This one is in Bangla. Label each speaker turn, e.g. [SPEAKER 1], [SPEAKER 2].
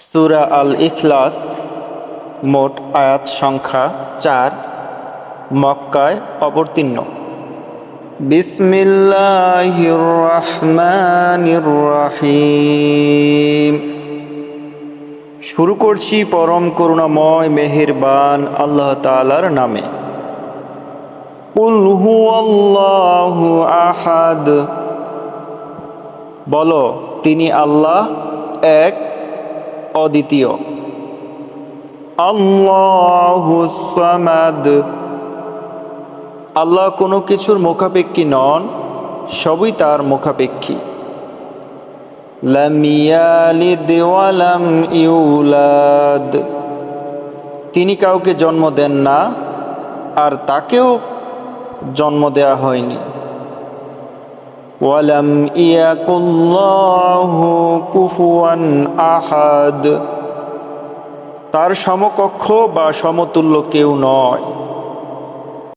[SPEAKER 1] সুরা আল ইখলাস মোট আয়াত সংখ্যা চার, মক্কায় অবতীর্ণ। বিসমিল্লাহির শুরু করছি পরম করুণাময়, মেহেরবান আল্লাহ তাআলার নামে। কুল হুয়াল্লাহু আহাদ। বলো, তিনি আল্লাহ এক অদ্বিতীয়। আল্লাহু সামাদ। আল্লাহ কোনো কিছুর মুখাপেক্ষী নন সবই তার মুখাপেক্ষী। ইউলাদ। তিনি কাউকে জন্ম দেন না আর তাকেও জন্ম দেয়া হয়নি। ওয়ালাম الله কুফুয়ান আহাদ। তার সমকক্ষ বা সমতুল্য কেউ নয়।